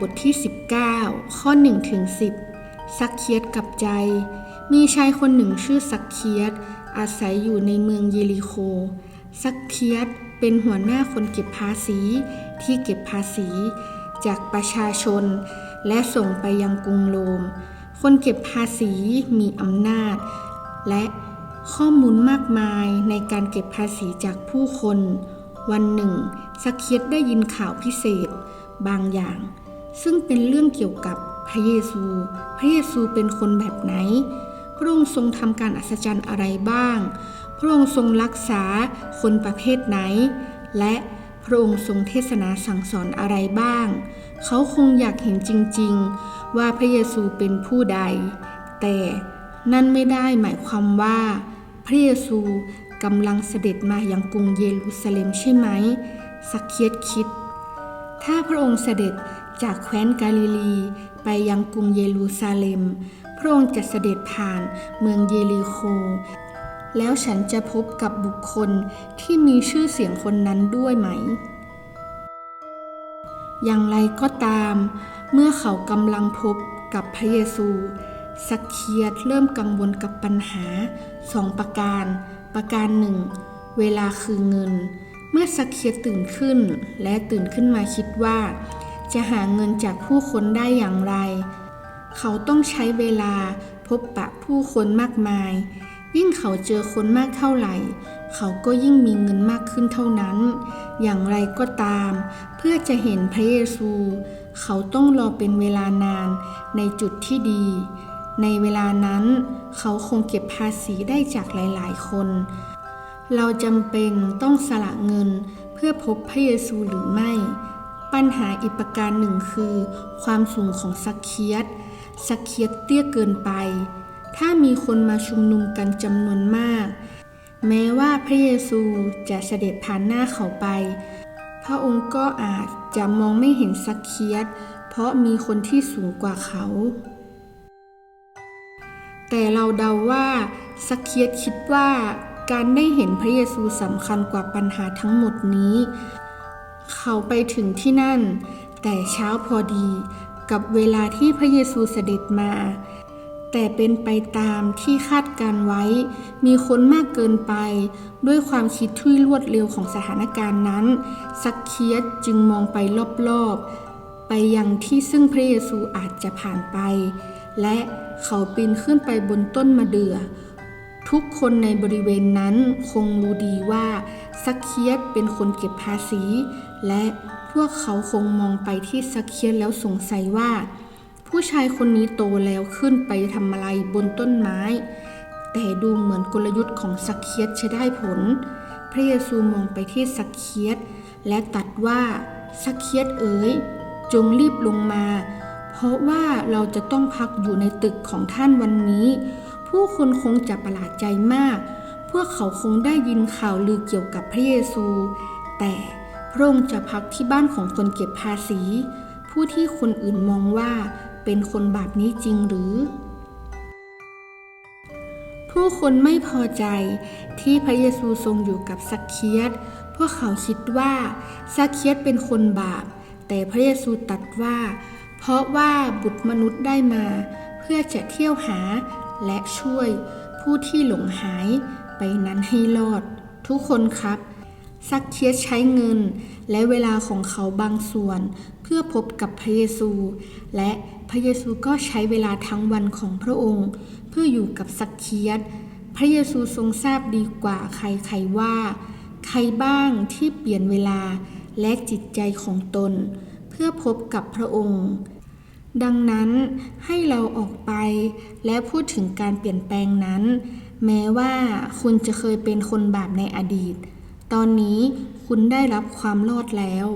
บทที่ 19 ข้อ1ถึง10ซักเคียดกับใจ มีชายคนหนึ่งชื่อซักเคียดอาศัยอยู่ในเมืองเยริโคซักเคียดเป็นหัวหน้าคนเก็บภาษีที่เก็บภาษี จากประชาชน และส่งไปยังกรุงโรม คนเก็บภาษีมีอำนาจ และข้อมูลมากมายในการเก็บภาษีจากผู้คน วันหนึ่งสักเคียดได้ยินข่าวพิเศษ บางอย่าง ซึ่งเป็นเรื่องเกี่ยวกับพระเยซู พระเยซูเป็นคนแบบไหน พระองค์ทรงทำการอัศจรรย์อะไรบ้าง พระองค์ทรงรักษาคนประเภทไหน และพระองค์ทรงเทศนาสั่งสอนอะไรบ้าง เขาคงอยากเห็นจริง ๆ ว่าพระเยซูเป็นผู้ใด แต่นั่นไม่ได้หมายความว่า พระเยซูกำลังเสด็จมาอยังกรุงเยรูซาเล็มใช่ไหม สักเคียดคิด ถ้าพระองค์เสด็จ จากแคว้นกาลิลี ไปยังกรุงเยรูซาเล็ม พระองค์จะเสด็จผ่านเมืองเยริโค แล้วฉันจะพบกับบุคคลที่มีชื่อเสียงคนนั้นด้วยไหม อย่างไรก็ตาม เมื่อเขากำลังพบกับพระเยซูสักเคียดเริ่มกังวลกับปัญหาสองประการ ประการหนึ่ง เวลาคือเงิน เมื่อสักเคียดตื่นขึ้นและตื่นขึ้นมาคิดว่า จะหาเงินจากผู้คนได้อย่างไร เขาต้องใช้เวลาพบปะผู้คนมากมาย ยิ่งเขาเจอคนมากเท่าไหร่ เขาก็ยิ่งมีเงินมากขึ้นเท่านั้น อย่างไรก็ตาม เพื่อจะเห็นพระเยซู เขาต้องรอเป็นเวลานานในจุดที่ดี ในเวลานั้นเขาคงเก็บภาษีได้จากหลาย ๆ คน เราจำเป็นต้องสละเงินเพื่อพบพระเยซูหรือไม่ ปัญหาอีกประการหนึ่งคือ ความสูงของสักเคียดสักเคียดเตี้ยเกินไป ถ้ามีคนมาชุมนุมกันจำนวนมาก แม้ว่าพระเยซูจะเสด็จผ่านหน้าเขาไป พระองค์ก็อาจจะมองไม่เห็นสักเคียดเพราะมีคนที่สูงกว่าเขา แต่เราเดาว่าสักเคียดคิดว่าการได้เห็นพระเยซูสำคัญกว่าปัญหาทั้งหมดนี้ เขาไปถึงที่นั่น แต่เช้าพอดีกับเวลาที่พระเยซูเสด็จมา แต่เป็นไปตามที่คาดการไว้ มีคนมากเกินไป ด้วยความคิดที่รวดเร็วของสถานการณ์นั้นสักเคียดจึงมองไปรอบๆ ไปยังที่ซึ่งพระเยซูอาจจะผ่านไป และเขาปีนขึ้นไปบนต้นมะเดื่อ ทุกคนในบริเวณนั้นคงรู้ดีว่าสักเคียดเป็นคนเก็บภาษี และพวกเขาคงมองไปที่สักเคียดแล้วสงสัยว่า ผู้ชายคนนี้โตแล้วขึ้นไปทำอะไรบนต้นไม้ แต่ดูเหมือนกลยุทธ์ของสักเคียดจะได้ผล พระเยซูมองไปที่สักเคียดและตัดว่าสักเคียดเอ๋ยจงรีบลงมา เพราะว่าเราจะต้องพักอยู่ในตึกของท่านวันนี้ ผู้คนคงจะประหลาดใจมาก พวกเขาคงได้ยินข่าวลือเกี่ยวกับพระเยซู แต่พระองค์จะพักที่บ้านของคนเก็บภาษี ผู้ที่คนอื่นมองว่าเป็นคนบาปนี้จริงหรือ ผู้คนไม่พอใจที่พระเยซูทรงอยู่กับสักเคียดพวกเขาคิดว่าสักเคียดเป็นคนบาป แต่พระเยซูตรัสว่า เพราะว่าบุตรมนุษย์ได้มา เพื่อจะเที่ยวหา และช่วยผู้ที่หลงหายไปนั้นให้รอด ทุกคนครับ ซักเคียดใช้เงิน และเวลาของเขาบางส่วน เพื่อพบกับพระเยซู และพระเยซูก็ใช้เวลาทั้งวันของพระองค์ เพื่ออยู่กับสักเคียดพระเยซูทรงทราบดีกว่าใครๆว่า ใครบ้างที่เปลี่ยนเวลาและจิตใจของตน เพื่อพบกับพระองค์ ดังนั้นให้เราออกไปและพูดถึงการเปลี่ยนแปลงนั้น แม้ว่าคุณจะเคยเป็นคนบาปในอดีต ตอนนี้คุณได้รับความรอดแล้ว